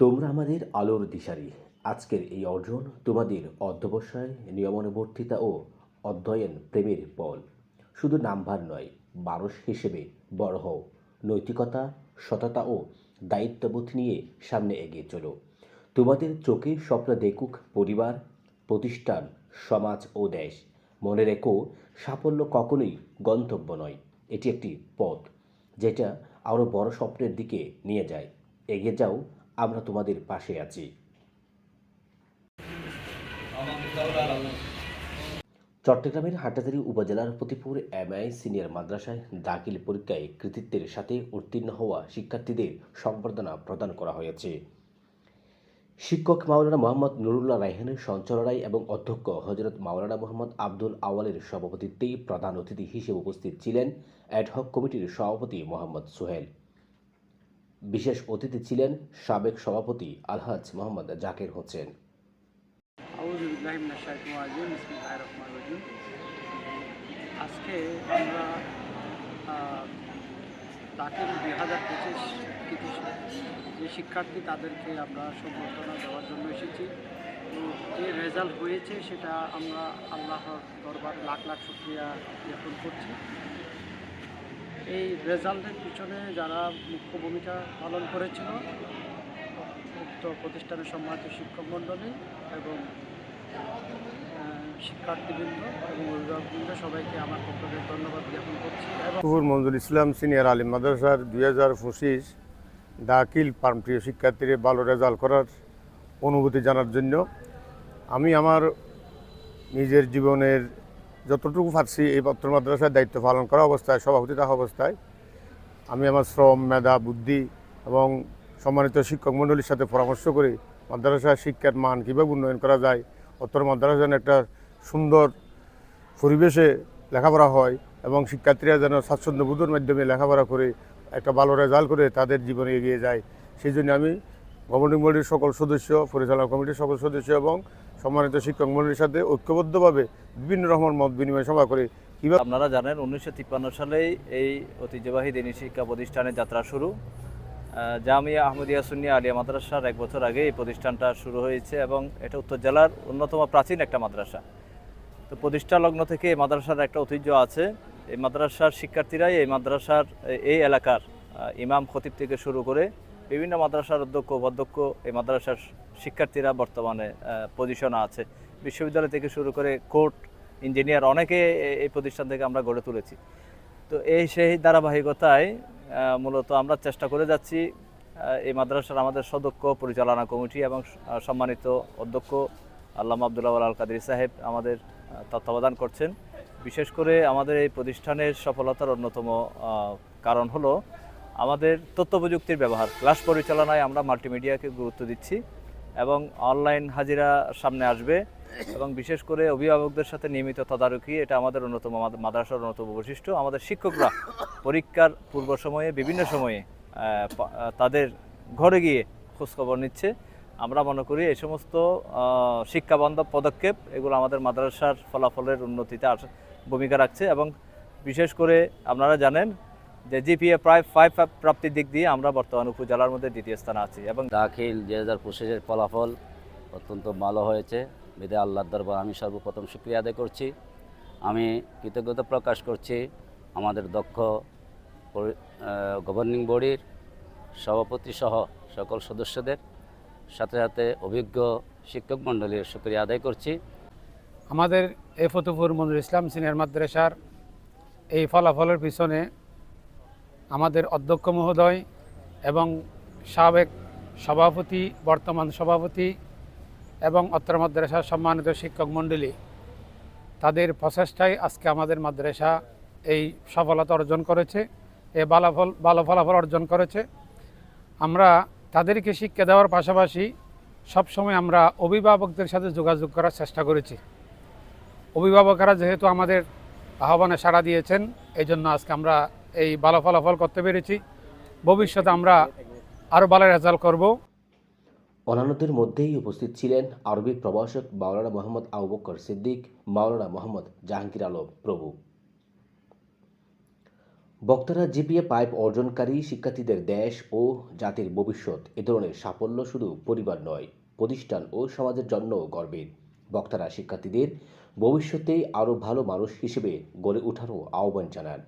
তোমরা আমাদের আলোর দিশারি। আজকের এই অর্জন তোমাদের অধ্যবসায়, নিয়মানুবর্তিতা ও অধ্যয়ন প্রেমের ফল শুধু নাম্বার নয়, মানুষ হিসেবে বড় হও। নৈতিকতা, সততা ও দায়িত্ববোধ নিয়ে সামনে এগিয়ে চলো। তোমাদের চোখে স্বপ্ন দেখুক পরিবার, প্রতিষ্ঠান, সমাজ ও দেশ। মনে রেখো, সাফল্য কখনোই গন্তব্য নয়, এটি একটি পথ, যেটা আরও বড় স্বপ্নের দিকে নিয়ে যায়। এগিয়ে যাও আমরা তোমাদের পাশে আছি। চট্টগ্রামের হাটাজারি উপজেলার ফতিপুর এমআই সিনিয়র মাদ্রাসায় দাখিল পরীক্ষায় কৃতিত্বের সাথে উত্তীর্ণ হওয়া শিক্ষার্থীদের সম্বর্ধনা প্রদান করা হয়েছে। শিক্ষক মাওলানা মোহাম্মদ নুরুল্লাহ রায়হানের সঞ্চালনায় এবং অধ্যক্ষ হজরত মাওলানা মোহাম্মদ আব্দুল আওয়ালের সভাপতিত্বেই প্রধান অতিথি হিসেবে উপস্থিত ছিলেন অ্যাডহক কমিটির সভাপতি মোহাম্মদ সোহেল। বিশেষ অতিথি ছিলেন সাবেক সভাপতি আলহাজ মোহাম্মদ জাকির হোসেন। আজকে আমরা আহ, দুই হাজার পঁচিশ যে শিক্ষার্থী তাদেরকে আমরা সম্বর্ধনা দেওয়ার জন্য এসেছি। তো যে রেজাল্ট হয়েছে সেটা আমরা আল্লাহর দরবার লাখ লাখ শুক্রিয়া জ্ঞাপন করছি। এই রেজাল্টের পিছনে যারা মুখ্য ভূমিকা পালন করেছিল, উক্ত প্রতিষ্ঠানের সম্মানিত শিক্ষক মণ্ডলী এবং মঞ্জুর ইসলাম, সিনিয়র আলিম মাদ্রাসার দুই হাজার পঁচিশ দাখিল প্রাণপ্রিয় শিক্ষার্থীরা ভালো রেজাল্ট করার অনুভূতি জানার জন্য আমি আমার নিজের জীবনের যতটুকু পারছি এই পত্র মাদ্রাসার দায়িত্ব পালন করা অবস্থায় সভাপতি থাকা অবস্থায়। আমি আমার শ্রম, মেধা, বুদ্ধি এবং সম্মানিত শিক্ষক মণ্ডলীর সাথে পরামর্শ করে মাদ্রাসার শিক্ষার মান কীভাবে উন্নয়ন করা যায়, অত্র মাদ্রাসা যেন একটা সুন্দর পরিবেশে লেখাপড়া হয় এবং শিক্ষার্থীরা যেন স্বাচ্ছন্দ্যবোধের মাধ্যমে লেখাপড়া করে একটা ভালো রেজাল্ট করে তাদের জীবনে এগিয়ে যায়। সেই জন্য আমি গভর্নিং বডির সকল সদস্য, পরিচালনা কমিটির সকল সদস্য এবং সম্মানিত শিক্ষক মণ্ডলীর সাথে ঐক্যবদ্ধভাবে বিভিন্ন রকমের মত বিনিময় সভা করে কীভাবে আপনারা জানেন উনিশশো তিপ্পান্ন সালেই এই ঐতিহ্যবাহী দিনী শিক্ষা প্রতিষ্ঠানের যাত্রা শুরু। জামিয়া আহমদিয়া সুন্নিয়া আলিয়া মাদ্রাসার এক বছর আগে এই প্রতিষ্ঠানটা শুরু হয়েছে এবং এটা উত্তর জেলার অন্যতম প্রাচীন একটা মাদ্রাসা। তো প্রতিষ্ঠা লগ্ন থেকে এই মাদ্রাসার একটা ঐতিহ্য আছে। এই মাদ্রাসার শিক্ষার্থীরাই এই মাদ্রাসার, এই এলাকার ইমাম খতিব থেকে শুরু করে বিভিন্ন মাদ্রাসার অধ্যক্ষ, উপাধ্যক্ষ, এই মাদ্রাসার শিক্ষার্থীরা বর্তমানে পজিশনে আছে। বিশ্ববিদ্যালয় থেকে শুরু করে কোর্ট ইঞ্জিনিয়ার অনেকে এই প্রতিষ্ঠান থেকে আমরা গড়ে তুলেছি। তো এই সেই ধারাবাহিকতায় মূলত আমরা চেষ্টা করে যাচ্ছি এই মাদ্রাসার আমাদের সদক্ষ, পরিচালনা কমিটি এবং সম্মানিত অধ্যক্ষ আল্লামা আবদুল্লাহ আল কাদির সাহেব আমাদের তত্ত্বাবধান করছেন। বিশেষ করে আমাদের এই প্রতিষ্ঠানের সফলতার অন্যতম কারণ হলো আমাদের তথ্য প্রযুক্তির ব্যবহার ক্লাস পরিচালনায় আমরা মাল্টিমিডিয়াকে গুরুত্ব দিচ্ছি এবং অনলাইন হাজিরা সামনে আসবে এবং বিশেষ করে অভিভাবকদের সাথে নিয়মিত তদারকি, এটা আমাদের অন্যতম মাদ্রাসার অন্যতম বৈশিষ্ট্য। আমাদের শিক্ষকরা পরীক্ষার পূর্ব সময়ে, বিভিন্ন সময়ে তাদের ঘরে গিয়ে খোঁজখবর নিচ্ছে। আমরা মনে করি এই সমস্ত শিক্ষাবান্ধব পদক্ষেপ, এগুলো আমাদের মাদ্রাসার ফলাফলের উন্নতিতে ভূমিকা রাখছে এবং বিশেষ করে আপনারা জানেন যে জিপিএ প্রায় ফাইভ প্রাপ্তির দিক দিয়ে আমরা বর্তমানে উপজেলার মধ্যে দ্বিতীয় স্থানে আছি এবং দাখিল দুই হাজার পঁচিশের ফলাফল অত্যন্ত ভালো হয়েছে। বিদে আল্লাহর দরবার আমি সর্বপ্রথম শুক্রিয়া আদায় করছি। আমি কৃতজ্ঞতা প্রকাশ করছি আমাদের দক্ষ গভর্নিং বডির সভাপতি সহ সকল সদস্যদের। সাথে সাথে অভিজ্ঞ শিক্ষক মণ্ডলীর শুক্রিয়া আদায় করছি। আমাদের এ ফতুপুর মঞ্জুর ইসলাম সিনিয়র মাদ্রাসার এই ফলাফলের পিছনে আমাদের অধ্যক্ষ মহোদয় এবং সাবেক সভাপতি, বর্তমান সভাপতি এবং অত্র মাদ্রাসার সম্মানিত শিক্ষক মণ্ডলী, তাদের প্রচেষ্টায় আজকে আমাদের মাদ্রাসা এই সফলতা অর্জন করেছে এই ভালো ভালো ফলাফল অর্জন করেছে। আমরা তাদেরকে শিক্ষা দেওয়ার পাশাপাশি সবসময় আমরা অভিভাবকদের সাথে যোগাযোগ করার চেষ্টা করেছি। অভিভাবকরা যেহেতু আমাদের আহ্বানে সাড়া দিয়েছেন এই জন্য আজকে আমরা এই ভালো ফলাফল করতে পেরেছি। ভবিষ্যতে আমরা আরও ভালো রেজাল্ট করব। অন্যান্যদের মধ্যেই উপস্থিত ছিলেন আরবি প্রভাষক মাওলানা মোহাম্মদ আবু বকর সিদ্দিক, মাওলানা মোহাম্মদ জাহাঙ্গীর আলম প্রভু। বক্তারা জিপিএ পাইপ অর্জনকারী শিক্ষার্থীদের দেশ ও জাতির ভবিষ্যৎ এ ধরনের সাফল্য শুধু পরিবার নয়, প্রতিষ্ঠান ও সমাজের জন্য গর্বের। বক্তারা শিক্ষার্থীদের ভবিষ্যতে আরও ভালো মানুষ হিসেবে গড়ে ওঠারও আহ্বান জানান।